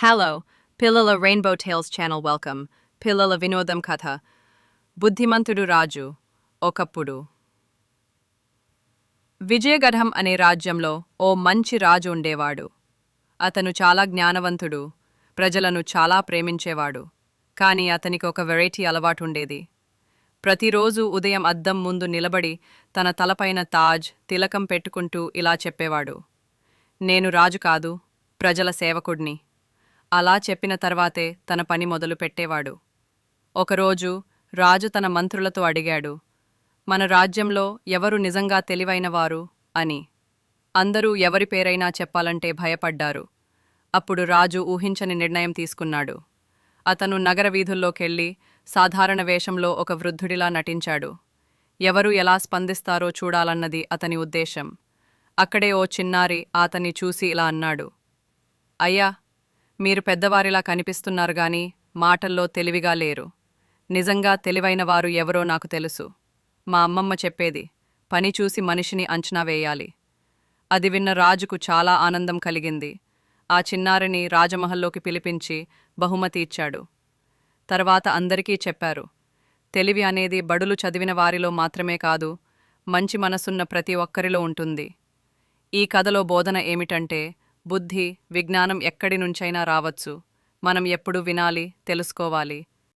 Hello పిల్లల rainbow tiles channel welcome పిల్లల వినోదం కథ బుద్ధిమంతుడు రాజు ఒకప్పుడు విజయగఢం అనే రాజ్యంలో ఓ మంచి రాజు ఉండేవాడు. అతను చాలా జ్ఞానవంతుడు ప్రజలను చాలా ప్రేమించేవాడు. కానీ అతనికి ఒక వెరైటీ అలవాటు ఉండేది. ప్రతిరోజు ఉదయం అద్దం ముందు నిలబడి తన తలపైన తాజ్ తిలకం పెట్టుకుంటూ ఇలా చెప్పేవాడు. నేను రాజు కాదు ప్రజల సేవకుడిని. అలా చెప్పిన తర్వాతే తన పని మొదలు పెట్టేవాడు. ఒకరోజు రాజు తన మంత్రులతో అడిగాడు మన రాజ్యంలో ఎవరు నిజంగా తెలివైనవారు? అని. అందరూ ఎవరి పేరైనా చెప్పాలంటే భయపడ్డారు. అప్పుడు రాజు ఊహించని నిర్ణయం తీసుకున్నాడు. అతను నగర వీధుల్లోకెళ్ళి సాధారణ వేషంలో ఒక వృద్ధుడిలా నటించాడు. ఎవరు ఎలా స్పందిస్తారో చూడాలన్నది అతని ఉద్దేశం. అక్కడే ఓ చిన్నారి అతన్ని చూసి ఇలా అన్నాడు అయ్యా మీరు పెద్దవారిలా కనిపిస్తున్నారు గాని మాటల్లో తెలివిగా లేరు. నిజంగా తెలివైన వారు ఎవరో నాకు తెలుసు. మా అమ్మమ్మ చెప్పేది పని చూసి మనిషిని అంచనా వేయాలి. అది విన్న రాజుకు చాలా ఆనందం కలిగింది. ఆ చిన్నారిని రాజమహల్లోకి పిలిపించి బహుమతి ఇచ్చాడు. తర్వాత అందరికీ చెప్పారు తెలివి అనేది బడులు చదివిన వారిలో మాత్రమే కాదు మంచి మనసున్న ప్రతి ఒక్కరిలో ఉంటుంది. ఈ కథలో బోధన ఏమిటంటే బుద్ధి విజ్ఞానం ఎక్కడి నుంచైనా రావచ్చు. మనం ఎప్పుడు వినాలి తెలుసుకోవాలి.